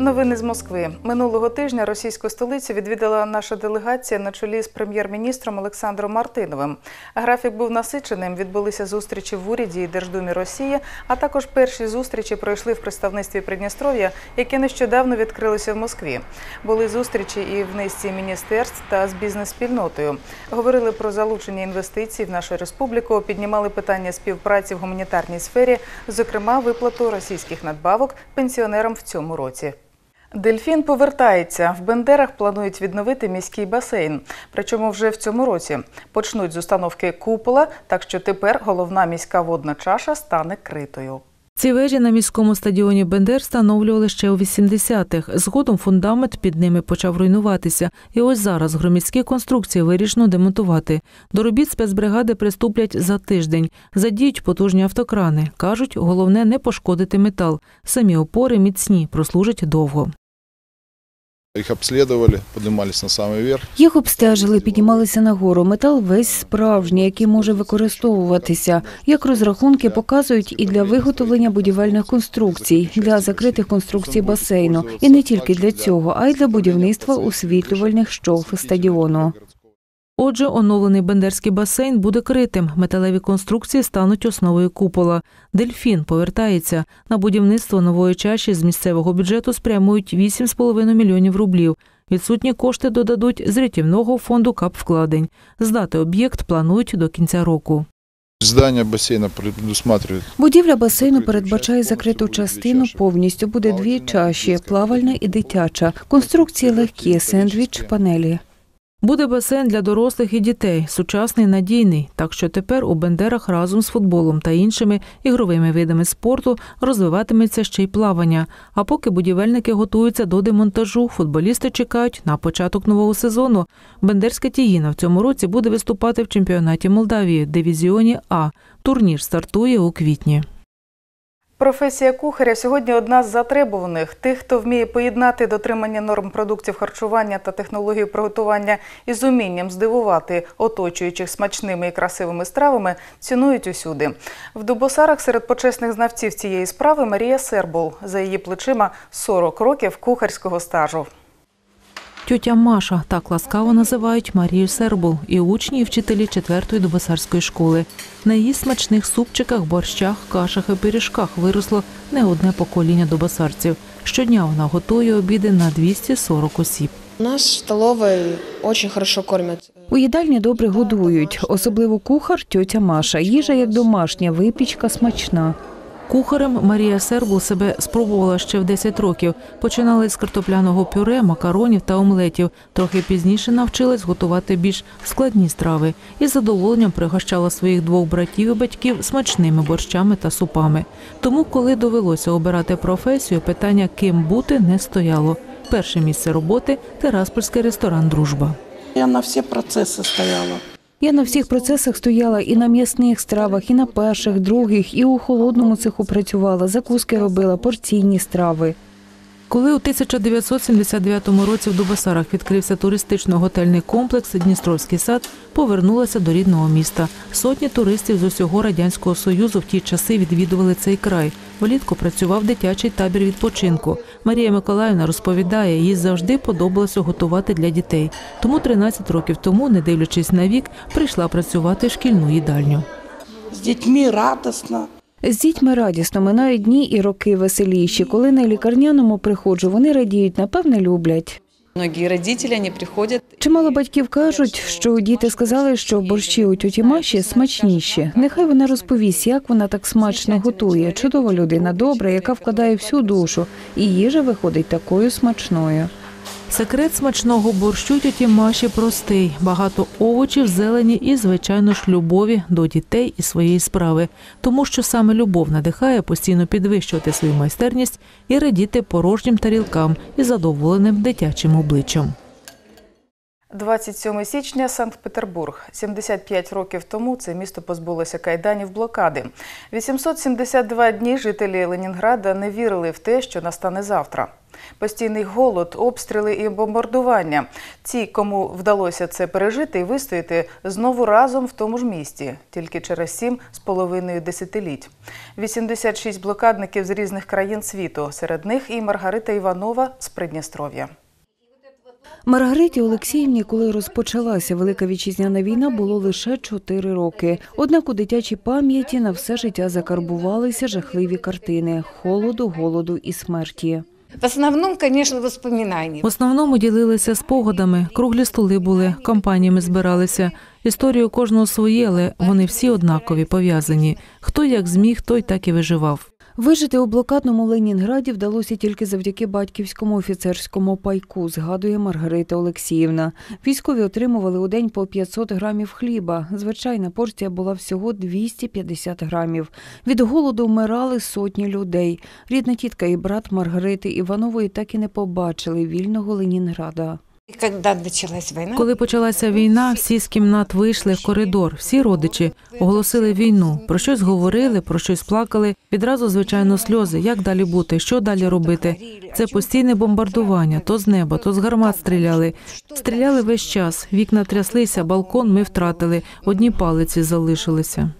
Новини з Москви минулого тижня російську столицю відвідала наша делегація на чолі з прем'єр-міністром Олександром Мартиновим. Графік був насиченим. Відбулися зустрічі в уряді і Держдумі Росії, а також перші зустрічі пройшли в представництві Придністров'я, яке нещодавно відкрилося в Москві. Були зустрічі і в низці міністерств та з бізнес-спільнотою. Говорили про залучення інвестицій в нашу республіку, піднімали питання співпраці в гуманітарній сфері, зокрема виплату російських надбавок пенсіонерам в цьому році. Дельфін повертається. В Бендерах планують відновити міський басейн. Причому вже в цьому році почнуть з установки купола, так що тепер головна міська водна чаша стане критою. Ці вежі на міському стадіоні Бендер встановлювали ще у 80-х. Згодом фундамент під ними почав руйнуватися. І ось зараз громадські конструкції вирішено демонтувати. До робіт спецбригади приступлять за тиждень. Задіють потужні автокрани. Кажуть, головне не пошкодити метал. Самі опори міцні, прослужать довго. Их обслідували, піднімалися на самий верх. Їх обстежили, піднімалися нагору. Метал весь справжній, який може використовуватися. Як розрахунки показують і для виготовлення будівельних конструкцій, для закритих конструкцій басейну. І не тільки для цього, а й для будівництва освітлювальних щов стадіону. Отже, оновлений бендерський басейн буде критим. Металеві конструкції стануть основою купола. Дельфін повертається на будівництво нової чаші з місцевого бюджету спрямують 8,5 мільйонів рублів. Відсутні кошти додадуть з рятівного фонду капвкладень. Здати об'єкт планують до кінця року. Здание бассейна предусматривает Будівля басейну передбачає закриту частину повністю. Буде дві чаші плавальна і дитяча. Конструкції легкі, сендвіч, панелі. Буде басейн для дорослих і дітей, сучасний, надійний. Так що тепер у Бендерах разом з футболом та іншими ігровими видами спорту розвиватиметься ще й плавання. А поки будівельники готуються до демонтажу, футболісти чекають на початок нового сезону. Бендерська тіїна в цьому році буде виступати в чемпіонаті Молдавії, дивізіоні А. Турнір стартує у квітні. Професія кухаря сьогодні одна з затребуваних. Тих, хто вміє поєднати дотримання норм продуктів харчування та технологію приготування із умінням здивувати оточуючих смачними і красивими стравами, цінують усюди. В Дубосарах серед почесних знавців цієї справи Марія Сербол. За її плечима 40 років кухарського стажу. Тьотя Маша так ласкаво називають Марію Сербул і учні і вчителі четвертої дубосарської школи. На її смачних супчиках, борщах, кашах і пиріжках виросло не одне покоління дубосарців. Щодня вона готує обіди на 240 осіб. Нас в столовой очень хорошо кормят. У їдальні добре годують, особливо кухар тьотя Маша. Їжа як домашня, випічка смачна. Кухарем Марія Сербул себе спробувала ще в 10 років. Починали з картопляного пюре, макаронів та омлетів. Трохи пізніше навчилась готувати більш складні страви і з задоволенням пригощала своїх двох братів і батьків смачними борщами та супами. Тому, коли довелося обирати професію, питання ким бути не стояло. Перше місце роботи тераспольський ресторан Дружба. Я на все процессы стояла. Я на всіх процесах стояла і на м'ясних стравах, і на перших, других, і у холодному цеху працювала, закуски робила, порційні страви. Коли у 1979 році в Дубасарах відкрився туристично-готельний комплекс Дністровський сад, повернулася до рідного міста. Сотні туристів з усього радянського союзу в ті часи відвідували цей край. Влітку працював дитячий табір відпочинку. Марія Миколаївна розповідає, їй завжди подобалося готувати для дітей. Тому 13 років тому, не дивлячись на вік, прийшла працювати в шкільну їдальню. С детьми радостно. З дітьми радісно минають дні і роки веселіші. Коли на лікарняному приходжу, вони радіють, напевне, люблять. Многие родители, они приходят, Чимало батьків кажуть, що діти сказали, що борщі у тьоті Маші смачніші. Нехай вона розповість, як вона так смачно готує. Чудова людина, добра, яка вкладає всю душу, і їжа виходить такою смачною. Секрет смачного борщу тіті Маші простий: багато овочів, зелені і, звичайно ж, любові до дітей і своєї справи, тому що саме любов надихає постійно підвищувати свою майстерність і радіти порожнім тарілкам і задоволеним дитячим обличчям. 27 січня Санкт-Петербург. 75 років тому це місто позбулося кайданів блокади. 872 дні жителі Ленінграда не вірили в те, що настане завтра. Постійний голод, обстріли і бомбардування. Ті, кому вдалося це пережити і вистояти, знову разом в тому ж місті, тільки через сім з половиною десятиліть. 86 блокадників з різних країн світу. Серед них і Маргарита Іванова з Придністров'я. Маргариті Олексіївні, коли розпочалася Велика Вітчизняна війна, було лише чотири роки. Однак у дитячій пам'яті на все життя закарбувалися жахливі картини холоду, голоду і смерті. В основному, звісно, воспоминання. В основному ділилися спогадами, круглі столи були, компаніями збиралися. Історію кожного своє, але вони всі однакові, пов'язані. Хто як зміг, той так і виживав. Вижити у блокадному Ленінграді вдалося тільки завдяки батьківському офіцерському пайку, згадує Маргарита Олексіївна. Військові отримували у день по 500 грамів хліба. Звичайна порція була всього 250 грамів. Від голоду вмирали сотні людей. Рідна тітка і брат Маргарити Іванової так і не побачили вільного Ленінграда. Коли почалася війна, всі з кімнат вийшли в коридор, всі родичі оголосили війну, про щось говорили, про щось плакали. Відразу, звичайно, сльози. Як далі бути? Що далі робити? Це постійне бомбардування. То з неба, то з гармат стріляли. Стріляли весь час. Вікна тряслися, балкон ми втратили. Одні палиці залишилися.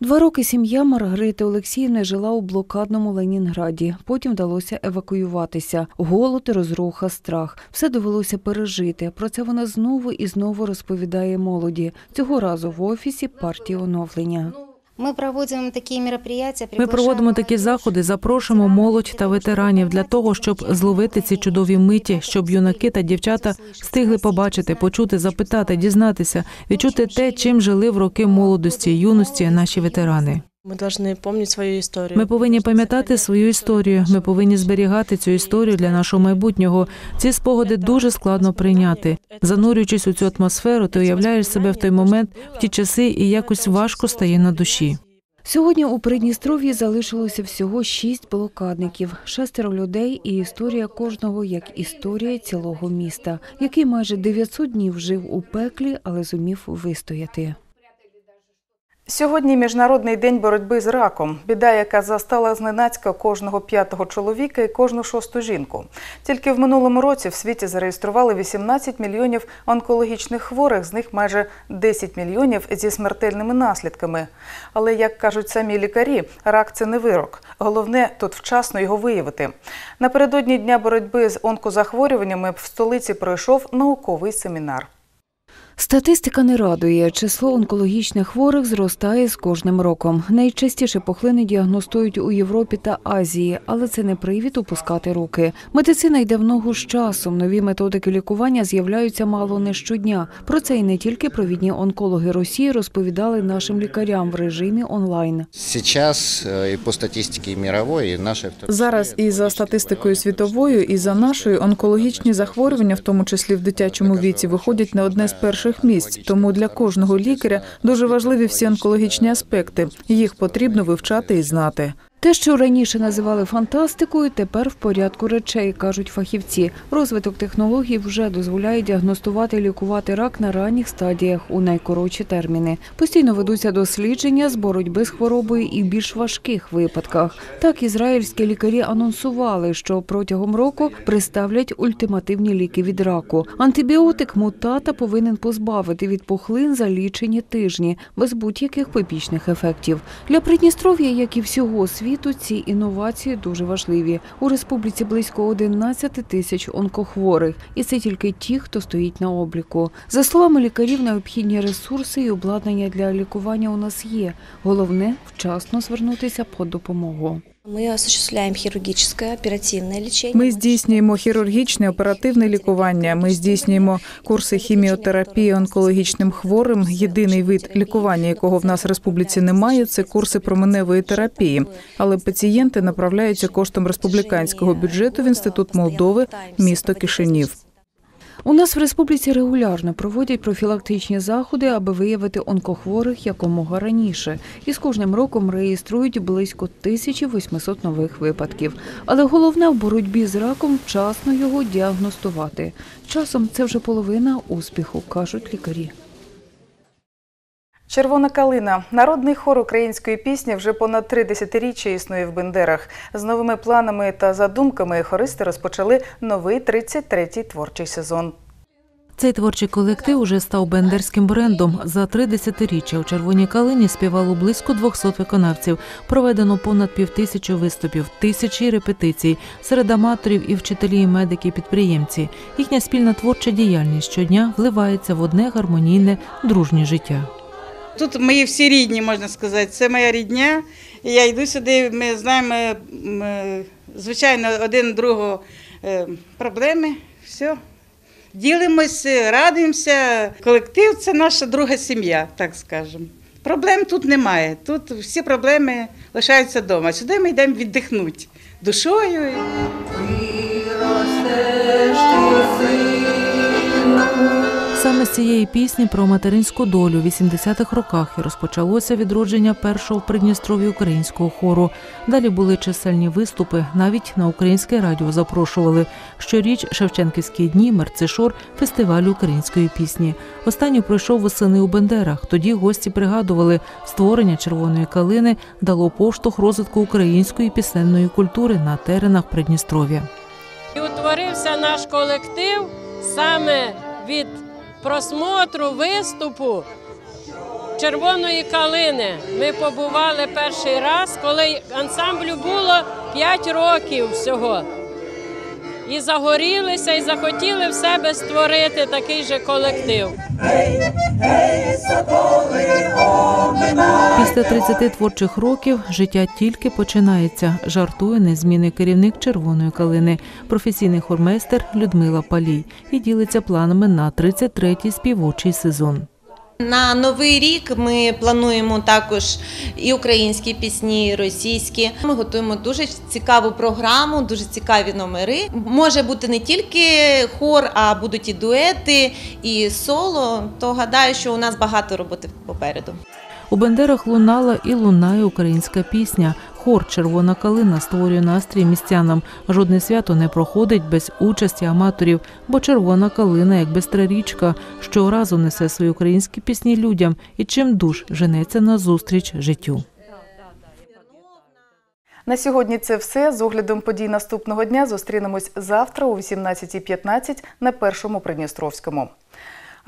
Два роки сім'я Маргарити Олексіївни жила у блокадному Ленінграді. Потім вдалося евакуюватися. Голод, розруха, страх. Все довелося пережити. Про це вона знову і знову розповідає молоді. Цього разу в офісі партії оновлення. Ми проводимо такі мероприятия. Ми проводимо такі заходи, запрошуємо молодь та ветеранів для того, щоб зловити ці чудові миті, щоб юнаки та дівчата встигли побачити, почути, запитати, дізнатися, відчути те, чим жили в роки молодості, юності наші ветерани. Ми повинні пам'ятати свою історію. Ми повинні пам'ятати свою історію. Ми повинні зберігати цю історію для нашого майбутнього. Ці спогади дуже складно прийняти. Занурюючись у цю атмосферу, ти уявляєш себе в той момент, в ті часи, і якось важко стає на душі. Сьогодні у Придністров'ї залишилося всього шість блокадників, шестеро людей і історія кожного як історія цілого міста, який майже 900 днів жив у пеклі, але зумів вистояти. Сьогодні міжнародний день боротьби з раком. Біда, яка застала зненацька кожного п'ятого чоловіка і кожну шосту жінку. Тільки в минулому році в світі зареєстрували 18 мільйонів онкологічних хворих, з них майже 10 мільйонів зі смертельними наслідками. Але як кажуть самі лікарі, рак це не вирок. Головне тут вчасно його виявити. Напередодні дня боротьби з онкозахворюваннями в столиці пройшов науковий семінар. Статистика не радує. Число онкологічних хворих зростає з кожним роком. Найчастіше пухлини діагностують у Європі та Азії, але це не привід опускати руки. Медицина йде в ногу з часом. Нові методики лікування з'являються мало не щодня. Про це і не тільки провідні онкологи Росії розповідали нашим лікарям в режимі онлайн. И. Зараз і за статистикою світовою, і за нашою онкологічні захворювання, в тому числі в дитячому віці, виходять на одне з перших місць. Тому для кожного лікаря дуже важливі всі онкологічні аспекти. Їх потрібно вивчати і знати. Те, що раніше називали фантастикою, тепер в порядку речей, кажуть фахівці. Розвиток технологій вже дозволяє діагностувати і лікувати рак на ранніх стадіях у найкоротші терміни. Постійно ведуться дослідження з боротьби з хворобою і в більш важких випадках. Так ізраїльські лікарі анонсували, що протягом року представлять ультимативні ліки від раку. Антибіотик мутата повинен позбавити від пухлин за лічені тижні без будь-яких побічних ефектів. Для Придністров'я, як і всього світу, ці інновації дуже важливі. У республіці близько 11 тисяч онкохворих, і це тільки ті, хто стоїть на обліку. За словами лікарів, необхідні ресурси і обладнання для лікування у нас є. Головне вчасно звернутися по допомогу. Ми осуществляємо хірургічне оперативне лічення. Ми здійснюємо хірургічне оперативне лікування. Ми здійснюємо курси хіміотерапії онкологічним хворим. Єдиний вид лікування, якого в нас в республіці немає, це курси променевої терапії. Але пацієнти направляються коштом республіканського бюджету в інститут Молдови, місто Кишинів. У нас в республіці регулярно проводять профілактичні заходи, аби виявити онкохворих якомога раніше. І з кожним роком реєструють близько 1800 нових випадків. Але головне в боротьбі з раком вчасно його діагностувати. Часом це вже половина успіху, кажуть лікарі. Червона калина народний хор української пісні вже понад три десятиріччя існує в Бендерах. З новими планами та задумками хористи розпочали новий 33-й творчий сезон. Цей творчий колектив уже став бендерським брендом. За три десятиріччя у Червоній калині співало близько 200 виконавців. Проведено понад півтисячі виступів, тисячі репетицій серед аматорів і вчителі, і медики, і підприємці. Їхня спільна творча діяльність щодня вливається в одне гармонійне дружнє життя. Тут мої всі рідні, можна сказати. Це моя рідня. Я йду сюди, ми знаємо, е, звичайно, один другого е, проблеми. Все. Ділимося, радуємося. Колектив це наша друга сім'я, так скажемо. Проблем тут немає. Тут всі проблеми лишаються вдома. Сюди ми йдемо віддихнути душою. Саме з цієї пісні про материнську долю в 80-х роках і розпочалося відродження першого в Придністров'ї українського хору. Далі були чисельні виступи, навіть на українське радіо запрошували. Щоріч Шевченківські дні, Мерцешор, фестиваль української пісні. Останній пройшов восени у Бендерах. Тоді гості пригадували, створення червоної калини дало поштовх розвитку української пісенної культури на теренах Придністров'я. І утворився наш колектив саме від просмотру виступу червоної калини. Ми побували перший раз, коли ансамблю було 5 років всього. І загорілися, і захотіли в себе створити такий же колектив. Після 30 творчих років життя тільки починається. Жартує незмінний керівник червоної калини, професійний хормейстер Людмила Палій і ділиться планами на 33-й співочий сезон. На новий рік ми плануємо також і українські пісні, і російські. Ми готуємо дуже цікаву програму, дуже цікаві номери. Може бути не тільки хор, а будуть і дуети, і соло. То гадаю, що у нас багато роботи попереду. У Бендерах лунала і лунає українська пісня. Хор Червона калина створює настрій містянам. Жодне свято не проходить без участі аматорів, бо червона калина, як бистра річка, щоразу несе свої українські пісні людям і чим душ женеться на зустріч життю. На сьогодні це все. З оглядом подій наступного дня зустрінемось завтра о 18.15 на першому Придністровському.